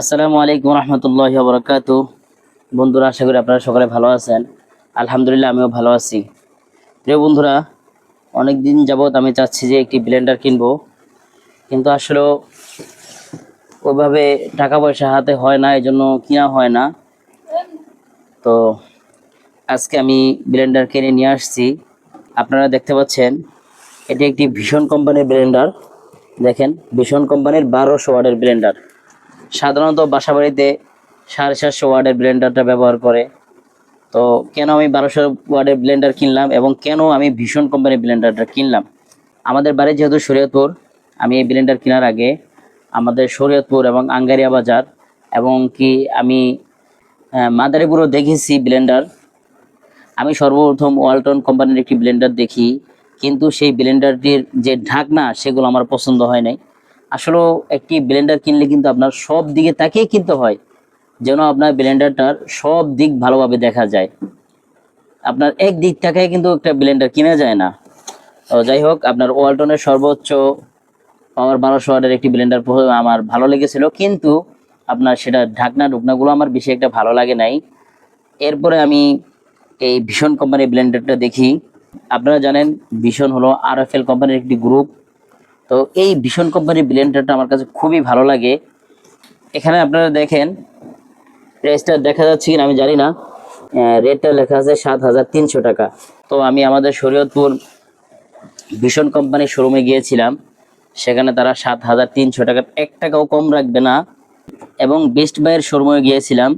আসসালামু আলাইকুম রহমতুল্লাহ বরকাত বন্ধুরা, আশা করি আপনারা সকালে ভালো আছেন। আলহামদুলিল্লাহ, আমিও ভালো আছি। প্রিয় বন্ধুরা অনেক দিন যাবৎ আমি চাচ্ছি যে একটি ব্লেন্ডার কিনবো। কিন্তু আসলে ওইভাবে টাকা পয়সা হাতে হয় না এই জন্য কিনা হয় না। তো আজকে আমি ব্লেন্ডার কিনে নিয়ে আসছি। আপনারা দেখতে পাচ্ছেন, এটি একটি ভীষণ কোম্পানির ব্লেন্ডার দেখেন, ভীষণ কোম্পানির বারোশো ওয়ার্ডের ব্লেন্ডার সাধারণত বাসাবাড়িতে সাড়ে সাতশো ওয়ার্ডের ব্লেন্ডারটা ব্যবহার করে। তো কেন আমি বারোশো ওয়ার্ডের ব্লেন্ডার কিনলাম এবং কেন আমি ভীষণ কোম্পানির ব্লেন্ডারটা কিনলাম? আমাদের বাড়ি যেহেতু শরীয়তপুর, আমি এই ব্লেন্ডার কেনার আগে আমাদের শরীয়তপুর এবং আঙ্গারিয়া বাজার এবং কি আমি মাদারীপুরও দেখেছি ব্লেন্ডার। আমি সর্বপ্রথম ওয়ালটন কোম্পানির একটি ব্লেন্ডার দেখি, কিন্তু সেই ব্লেন্ডারটির যে ঢাকনা, সেগুলো আমার পছন্দ হয় নাই। আসলে একটি ব্লেন্ডার কিনলে কিন্তু আপনার সব দিকে তাকিয়ে কিনতে হয় যেন আপনার ব্লেন্ডারটার সব দিক ভালোভাবে দেখা যায়। আপনার এক দিক থেকে কিন্তু একটা ব্লেন্ডার কিনা যায় না। তো যাই হোক, আপনার ওয়ালটনের সর্বোচ্চ পাওয়ার বারোশো ওয়াটের একটি ব্লেন্ডার আমার ভালো লেগেছিল, কিন্তু আপনার সেটা ঢাকনা ঢুকনাগুলো আমার বেশি একটা ভালো লাগে নাই। এরপরে আমি এই ভীষণ কোম্পানির ব্লেন্ডারটা দেখি। আপনারা জানেন ভীষণ হলো আর এফ এল কোম্পানির একটি গ্রুপ তো এই ভীষণ কোম্পানির ব্লেন্ডারটা আমার কাছে খুবই ভালো লাগে। এখানে আপনারা দেখেন প্রাইসটা দেখা যাচ্ছে কিনা আমি জানি না। রেটটা লেখা আছে সাত হাজার তিনশো টাকা। তো আমি আমাদের শরীয়তপুর ভীষণ কোম্পানির শোরুমে গিয়েছিলাম। সেখানে তারা সাত হাজার তিনশো টাকা, এক টাকাও কম রাখবে না। এবং বেস্ট বাইয়ের শোরুমে গিয়েছিলাম।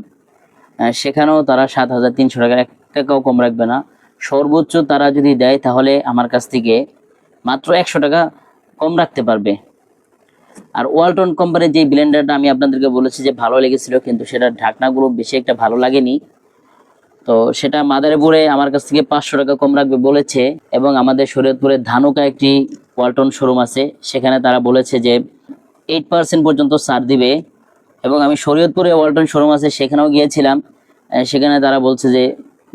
সেখানেও তারা সাত হাজার তিনশো টাকা, এক টাকাও কম রাখবে না। সর্বোচ্চ তারা যদি দেয় তাহলে আমার কাছ থেকে মাত্র একশো টাকা কম রাখতে পারবে। আর ওয়ালটন কোম্পানির যে ব্লেন্ডারটা আমি আপনাদেরকে বলেছি যে ভালো লেগেছিল, কিন্তু সেটার ঢাকনাগুলো বেশি একটা ভালো লাগেনি। তো সেটা মাদারীপুরে আমার কাছ থেকে পাঁচশো টাকা কম রাখবে বলেছে এবং আমাদের শরীয়তপুরে ধানুকা একটি ওয়ালটন শোরুম আছে। সেখানে তারা বলেছে যে এইট পার্সেন্ট পর্যন্ত ছাড় দিবে এবং আমি শরীয়তপুরে ওয়ালটন শোরুম আছে, সেখানেও গিয়েছিলাম। সেখানে তারা বলছে যে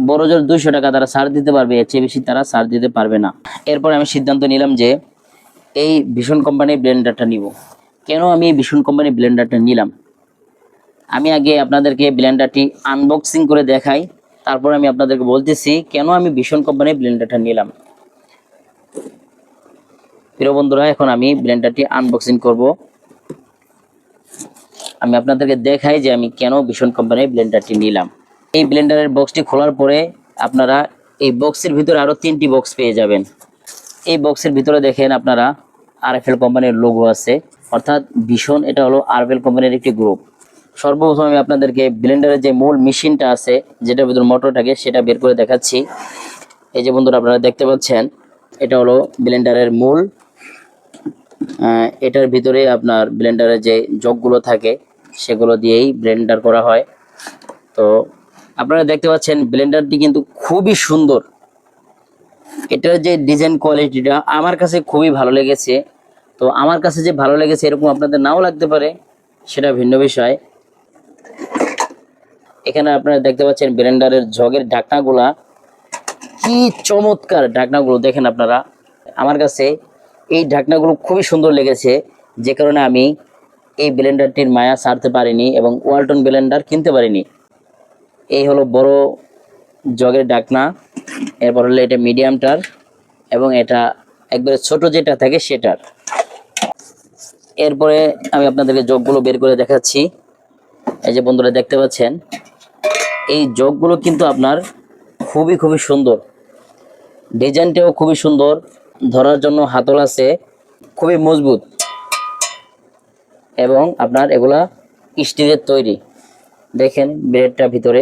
বড় জোর দুইশো টাকা তারা ছাড় দিতে পারবে, এর চেয়ে বেশি তারা ছাড় দিতে পারবে না। এরপর আমি সিদ্ধান্ত নিলাম যে এই ভীষণ কোম্পানির ব্লেন্ডারটা নিব। কেন আমি এই ভীষণ কোম্পানির ব্লেন্ডারটা নিলাম? আমি আগে আপনাদেরকে ব্লেন্ডারটি আনবক্সিং করে দেখাই, তারপর আমি আপনাদেরকে বলতেছি, কেন আমি ভীষণ কোম্পানির ব্লেন্ডারটা নিলাম? প্রিয় বন্ধুরা, এখন আমি ব্লেন্ডারটি আনবক্সিং করব। আমি আপনাদেরকে দেখাই যে আমি কেন ভীষণ কোম্পানির ব্লেন্ডারটি নিলাম। এই ব্লেন্ডারের বক্সটি খোলার পরে আপনারা এই বক্সের ভিতরে আরও তিনটি বক্স পেয়ে যাবেন। এই বক্সের ভিতরে দেখেন আপনারা আরএফএল কোম্পানির লোগো আছে। অর্থাৎ ভীষণ এটা হলো আরএফএল কোম্পানির একটি গ্রুপ সর্বপ্রথম আমি আপনাদেরকে ব্লেন্ডারের যে মূল মেশিনটা আছে, যেটার ভিতরে মোটর থাকে, সেটা বের করে দেখাচ্ছি। এই যে বন্ধুরা, আপনারা দেখতে পাচ্ছেন, এটা হলো ব্লেন্ডারের মূল। এটার ভিতরে আপনার ব্লেন্ডারের যে জগগুলো থাকে, সেগুলো দিয়েই ব্লেন্ডার করা হয়। তো আপনারা দেখতে পাচ্ছেন ব্লেন্ডারটি কিন্তু খুবই সুন্দর। এটার যে ডিজাইন কোয়ালিটিটা আমার কাছে খুবই ভালো লেগেছে। তো আমার কাছে যে ভালো লেগেছে এরকম আপনাদের নাও লাগতে পারে, সেটা ভিন্ন বিষয়। এখানে আপনারা দেখতে পাচ্ছেন ব্লেন্ডারের জগের ঢাকনাগুলা। কি চমৎকার ঢাকনাগুলো দেখেন আপনারা। আমার কাছে এই ঢাকনাগুলো খুবই সুন্দর লেগেছে। যে কারণে আমি এই ব্লেন্ডারটির মায়া সারতে পারিনি এবং ওয়ালটন ব্লেন্ডার কিনতে পারিনি। এই হলো বড় জগের ঢাকনা। এরপর হলো এটা মিডিয়ামটার এবং এটা একবারে ছোট যেটা থাকে সেটার। এরপরে আমি আপনাদেরকে জগগুলো বের করে দেখাচ্ছি। এই যে বন্ধুরা দেখতে পাচ্ছেন, এই জগগুলো কিন্তু আপনার খুবই খুবই সুন্দর। ডিজাইনটাও খুবই সুন্দর, ধরার জন্য হাতল আছে, খুবই মজবুত। এবং আপনার এগুলা স্টিলের তৈরি। দেখেন ব্রেডটা ভিতরে,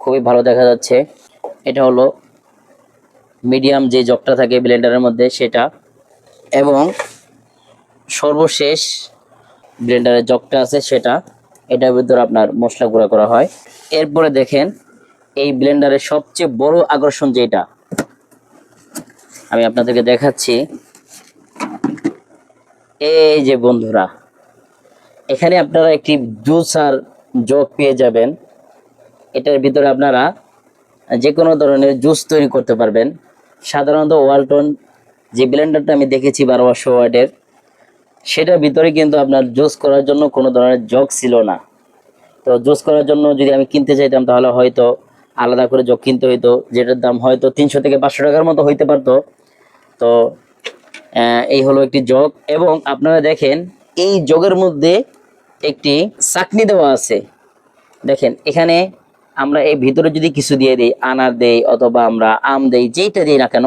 খুবই ভালো দেখা যাচ্ছে। এটা হলো মিডিয়াম যে জগটা থাকে ব্লেন্ডারের মধ্যে সেটা এবং সর্বশেষ ব্লেন্ডারের জগটা আছে সেটা। এটার ভিতরে আপনার মশলা গুঁড়া করা হয়। এরপরে দেখেন এই ব্লেন্ডারের সবচেয়ে বড় আকর্ষণ যেটা। আমি আপনাদেরকে দেখাচ্ছি। এই যে বন্ধুরা, এখানে আপনারা একটি জুসার জগ পেয়ে যাবেন। এটার ভিতরে আপনারা যে কোনো ধরনের জুস তৈরি করতে পারবেন। সাধারণত ওয়ালটন যে ব্লেন্ডারটা আমি দেখেছি বারোশো ওয়ার্ডের, সেটার ভিতরে কিন্তু আপনার জুস করার জন্য কোনো ধরনের জগ ছিল না। তো জুস করার জন্য যদি আমি কিনতে চাইতাম, তাহলে হয়তো আলাদা করে জগ কিনতে হইতো, যেটার দাম হয়তো তিনশো থেকে পাঁচশো টাকার মতো হইতে পারতো। তো এই হলো একটি জগ। এবং আপনারা দেখেন, এই জগের মধ্যে একটি চাকনি দেওয়া আছে। দেখেন, এখানে আমরা এই ভিতরে যদি কিছু দিয়ে দিই, আনার দেই অথবা আমরা আম দেই, যেইটা দিই না কেন,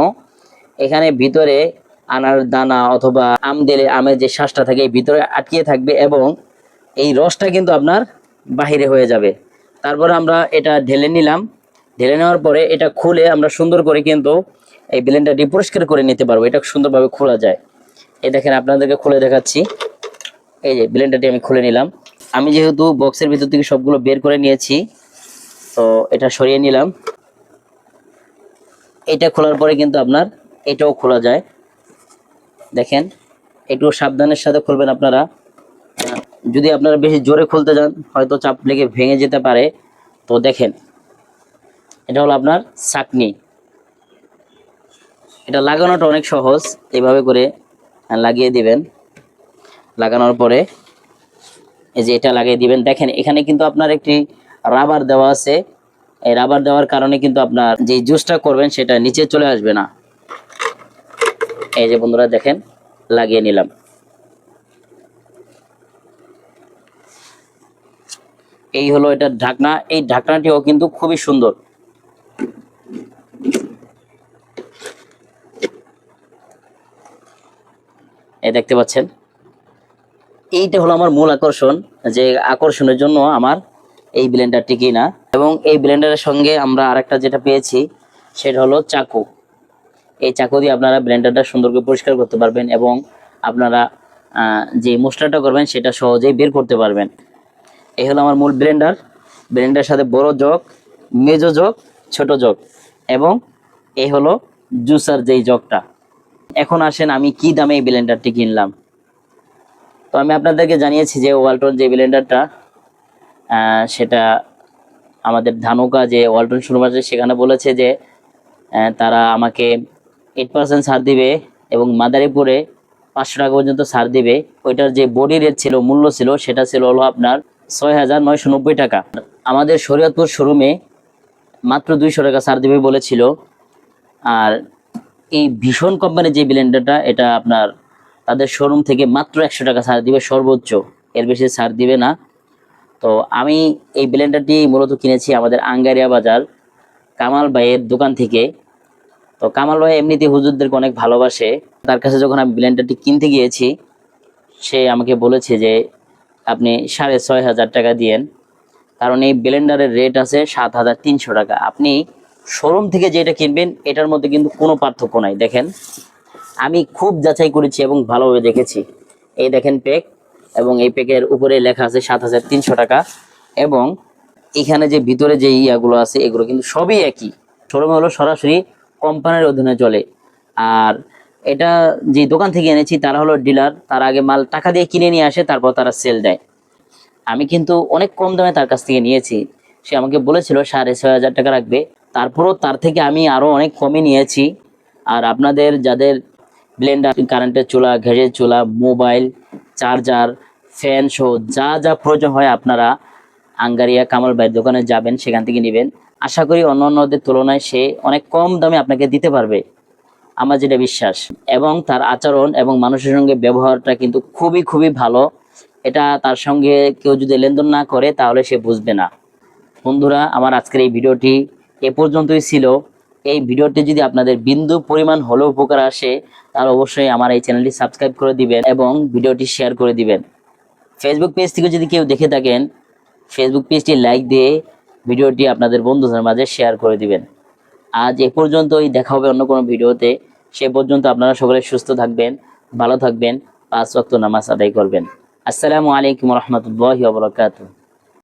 এখানে ভিতরে আনার দানা অথবা আম দিলে আমের যে শ্বাসটা থাকে এই ভিতরে আটকিয়ে থাকবে এবং এই রসটা কিন্তু আপনার বাহিরে হয়ে যাবে। তারপরে আমরা এটা ঢেলে নিলাম। ঢেলে নেওয়ার পরে এটা খুলে আমরা সুন্দর করে কিন্তু এই ব্লেন্ডারটি পরিষ্কার করে নিতে পারব। এটা সুন্দরভাবে খোলা যায়। এই দেখেন আপনাদেরকে খুলে দেখাচ্ছি। এই যে ব্লেন্ডারটি আমি খুলে নিলাম। আমি যেহেতু বক্সের ভিতর থেকে সবগুলো বের করে নিয়েছি তো এটা সরিয়ে নিলাম। এটা খোলার পরে কিন্তু আপনার এটাও খোলা যায়। দেখেন একটু সাবধানের সাথে খুলবেন আপনারা। যদি আপনারা বেশি জোরে খুলতে যান, হয়তো চাপ লেগে ভেঙে যেতে পারে। তো দেখেন, এটা হলো আপনার চাকনি। এটা লাগানোটা অনেক সহজ, এভাবে করে লাগিয়ে দিবেন। লাগানোর পরে এই যে এটা লাগিয়ে দিবেন। দেখেন, এখানে কিন্তু আপনার একটি রাবার দেওয়া আছে। এই রাবার দেওয়ার কারণে কিন্তু আপনার যে জুসটা করবেন সেটা নিচে চলে আসবে না। এই যে বন্ধুরা দেখেন, লাগিয়ে নিলাম। এই হলো এটা ঢাকনা। এই ঢাকনাটিও কিন্তু খুবই সুন্দর। এই দেখতে পাচ্ছেন? এইটা হলো আমার মূল আকর্ষণ, যে আকর্ষণের জন্য আমার এই ব্লেন্ডারটি কিনা। এবং এই ব্লেন্ডারের সঙ্গে আমরা আরেকটা যেটা পেয়েছি, সেটা হলো চাকু। এই চাকু দিয়ে আপনারা ব্লেন্ডারটা সুন্দর করে পরিষ্কার করতে পারবেন এবং আপনারা যে মশলাটা করবেন, সেটা সহজেই বের করতে পারবেন। এই হলো আমার মূল ব্লেন্ডার ব্লেন্ডারের সাথে বড় জগ, মেজো জগ, ছোট জগ এবং এই হলো জুসার যেই জগটা। এখন আসেন আমি কি দামে এই ব্লেন্ডারটি কিনলাম। তো আমি আপনাদেরকে জানিয়েছি যে ওয়ালটন যে ব্লেন্ডারটা সেটা আমাদের ধানুকা যে ওয়ালটন শোরুম আছে সেখানে বলেছে যে তারা আমাকে এইট পার্সেন্ট ছাড় দিবে এবং মাদারীপুরে পাঁচশো টাকা পর্যন্ত ছাড় দিবে। ওইটার যে বডি রেট ছিল, মূল্য ছিল, সেটা ছিল হলো আপনার ছয় হাজার নয়শো নব্বই টাকা। আমাদের শরীয়তপুর শোরুমে মাত্র দুইশো টাকা ছাড় দিবে বলেছিল। আর এই ভীষণ কোম্পানির যে ব্লেন্ডারটা এটা আপনার তাদের শোরুম থেকে মাত্র একশো টাকা ছাড় দিবে সর্বোচ্চ। এর বেশি ছাড় দিবে না। তো আমি এই ব্লেন্ডারটি মূলত কিনেছি আমাদের আঙ্গারিয়া বাজার, কামাল ভাইয়ের দোকান থেকে। তো কামাল ভাই এমনিতে হুজুরদেরকে অনেক ভালোবাসে। তার কাছে যখন আমি ব্লেন্ডারটি কিনতে গিয়েছি, সে আমাকে বলেছে যে, আপনি সাড়ে ছয় হাজার টাকা দিয়েন। কারণ এই ব্লেন্ডারের রেট আছে সাত হাজার তিনশো টাকা। আপনি শোরুম থেকে যেটা কিনবেন, এটার মধ্যে কিন্তু কোনো পার্থক্য নাই। দেখেন, আমি খুব যাচাই করেছি এবং ভালোভাবে দেখেছি। এই দেখেন পেক এবং এই প্যাকের উপরে লেখা আছে সাত হাজার তিনশো টাকা। এবং এখানে যে ভিতরে যে ইয়াগুলো আছে, এগুলো কিন্তু সবই একই। শোরুমে হলো সরাসরি কোম্পানির অধীনে চলে। আর এটা যে দোকান থেকে এনেছি, তারা হলো ডিলার। তারা আগে মাল টাকা দিয়ে কিনে নিয়ে আসে, তারপর তারা সেল দেয়। আমি কিন্তু অনেক কম দামে তার কাছ থেকে নিয়েছি। সে আমাকে বলেছিল, সাড়ে ছয় হাজার টাকা রাখবে। তারপরও তার থেকে আমি আরও অনেক কমে নিয়েছি। আর আপনাদের, যাদের ব্লেন্ডার কারেন্টের চুলা ঘেরের চুলা মোবাইল চার্জার, ফ্যান সহ যা যা প্রয়োজন হয় আপনারা আঙ্গারিয়া কামাল ভাইয়ের দোকানে যাবেন, সেখান থেকে নেবেন। আশা করি অন্য অন্যদের তুলনায় সে অনেক কম দামে আপনাকে দিতে পারবে। আমার যেটা বিশ্বাস, এবং তার আচরণ এবং মানুষের সঙ্গে ব্যবহারটা কিন্তু খুবই খুবই ভালো। এটা তার সঙ্গে কেউ যদি লেনদেন না করে, তাহলে সে বুঝবে না। বন্ধুরা, আমার আজকের এই ভিডিওটি এ পর্যন্তই ছিল। এই ভিডিওটি যদি আপনাদের বিন্দু পরিমাণ হলেও উপকার আসে, তাহলে অবশ্যই আমার এই চ্যানেলটি সাবস্ক্রাইব করে দিবেন এবং ভিডিওটি শেয়ার করে দিবেন। ফেসবুক পেজ থেকে যদি কেউ দেখে থাকেন ফেসবুক পেজটি লাইক দিয়ে ভিডিওটি আপনাদের বন্ধুদের মাঝে শেয়ার করে দিবেন। আজ এ পর্যন্তই, দেখা হবে অন্য কোনো ভিডিওতে। সে পর্যন্ত আপনারা সকলে সুস্থ থাকবেন, ভালো থাকবেন, পাঁচ ওয়াক্ত নামাজ আদায় করবেন। আসসালামু আলাইকুম রহমতুল্লাহ বরকাতুহ।